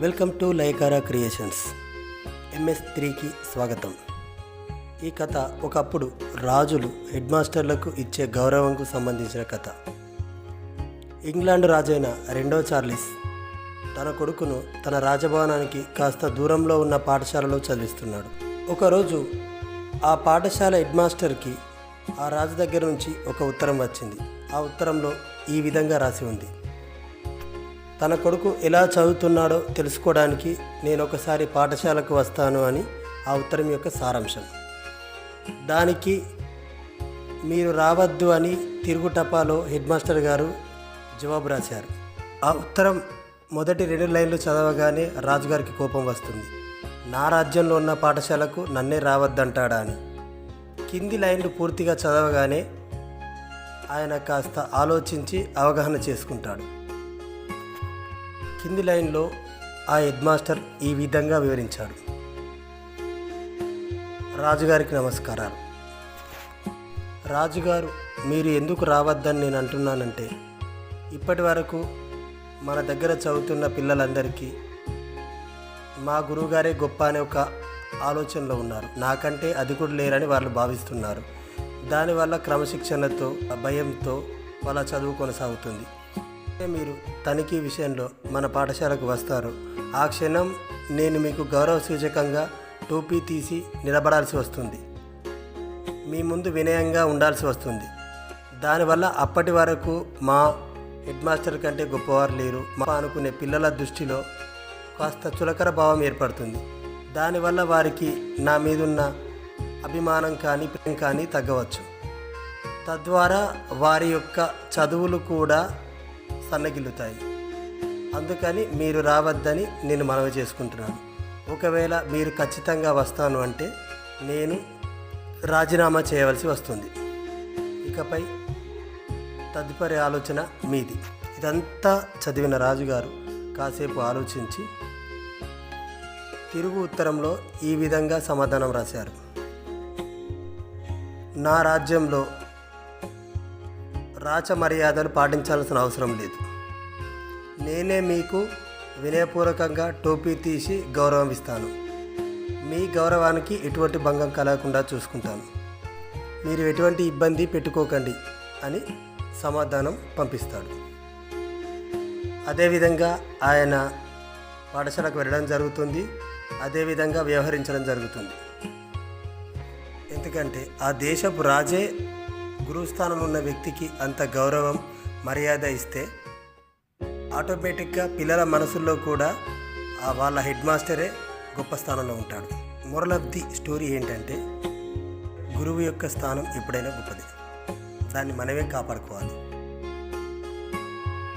Welcome to Laikara creations. MS త్రీకి స్వాగతం. ఈ కథ ఒకప్పుడు రాజులు హెడ్ మాస్టర్లకు ఇచ్చే గౌరవంకు సంబంధించిన కథ. ఇంగ్లాండ్ రాజైన రెండో చార్లిస్ తన కొడుకును తన రాజభవనానికి కాస్త దూరంలో ఉన్న పాఠశాలలో చదివిస్తున్నాడు. ఒకరోజు ఆ పాఠశాల హెడ్ మాస్టర్కి ఆ రాజు దగ్గర నుంచి ఒక ఉత్తరం వచ్చింది. ఆ ఉత్తరంలో ఈ విధంగా రాసి ఉంది. తన కొడుకు ఎలా చదువుతున్నాడో తెలుసుకోవడానికి నేను ఒకసారి పాఠశాలకు వస్తాను అని ఆ ఉత్తరం యొక్క సారాంశం. దానికి మీరు రావద్దు అని తిరుగుటపాలో హెడ్ మాస్టర్ గారు జవాబు రాశారు. ఆ ఉత్తరం మొదటి రెండు లైన్లు చదవగానే రాజుగారికి కోపం వస్తుంది. నా రాజ్యంలో ఉన్న పాఠశాలకు నన్నే రావద్దంటాడా అని. కింది లైన్లు పూర్తిగా చదవగానే ఆయన కాస్త ఆలోచించి అవగాహన చేసుకుంటాడు. కింది లైన్లో ఆ హెడ్ మాస్టర్ ఈ విధంగా వివరించాడు. రాజుగారికి నమస్కారాలు. రాజుగారు మీరు ఎందుకు రావద్దని నేను అంటున్నానంటే ఇప్పటి వరకు మన దగ్గర చదువుతున్న పిల్లలందరికీ మా గురువుగారే గొప్ప అనే ఒక ఆలోచనలో ఉన్నారు. నాకంటే అది కూడా లేరని వాళ్ళు భావిస్తున్నారు. దానివల్ల క్రమశిక్షణతో భయంతో వాళ్ళ చదువు కొనసాగుతుంది. మీరు తనిఖీ విషయంలో మన పాఠశాలకు వస్తారు. ఆ క్షణం నేను మీకు గౌరవ సూచకంగా టోపీ తీసి నిలబడాల్సి వస్తుంది. మీ ముందు వినయంగా ఉండాల్సి వస్తుంది. దానివల్ల అప్పటి వరకు మా హెడ్ మాస్టర్ కంటే గొప్పవారు లేరు. మా అనుకునే పిల్లల దృష్టిలో కాస్త చులకర భావం ఏర్పడుతుంది. దానివల్ల వారికి నా మీదున్న అభిమానం కానీ ప్రేమ కానీ తగ్గవచ్చు. తద్వారా వారి యొక్క చదువులు కూడా సన్నగిల్లుతాయి. అందుకని మీరు రావద్దని నేను మనవి చేసుకుంటున్నాను. ఒకవేళ మీరు ఖచ్చితంగా వస్తాను అంటే నేను రాజీనామా చేయవలసి వస్తుంది. ఇకపై తదుపరి ఆలోచన మీది. ఇదంతా చదివిన రాజుగారు కాసేపు ఆలోచించి తిరుగు ఉత్తరంలో ఈ విధంగా సమాధానం రాశారు. నా రాజ్యంలో రాచ మర్యాదలు పాటించాల్సిన అవసరం లేదు. నేనే మీకు వినయపూర్వకంగా టోపీ తీసి గౌరవం ఇస్తాను మీ గౌరవానికి ఎటువంటి భంగం కలగకుండా చూసుకుంటాను. మీరు ఎటువంటి ఇబ్బంది పెట్టుకోకండి అని సమాధానం పంపిస్తాడు. అదేవిధంగా ఆయన పాఠశాలకు వెళ్ళడం జరుగుతుంది. అదేవిధంగా వ్యవహరించడం జరుగుతుంది. ఎందుకంటే ఆ దేశపు రాజే గురుస్థానంలో ఉన్న వ్యక్తికి అంత గౌరవం మర్యాద ఇస్తే ఆటోమేటిక్గా పిల్లల మనసుల్లో కూడా వాళ్ళ హెడ్ మాస్టరే గొప్ప స్థానంలో ఉంటాడు. మొరల్ ఆఫ్ ది స్టోరీ ఏంటంటే గురువు యొక్క స్థానం ఎప్పుడైనా గొప్పది. దాన్ని మనమే కాపాడుకోవాలి.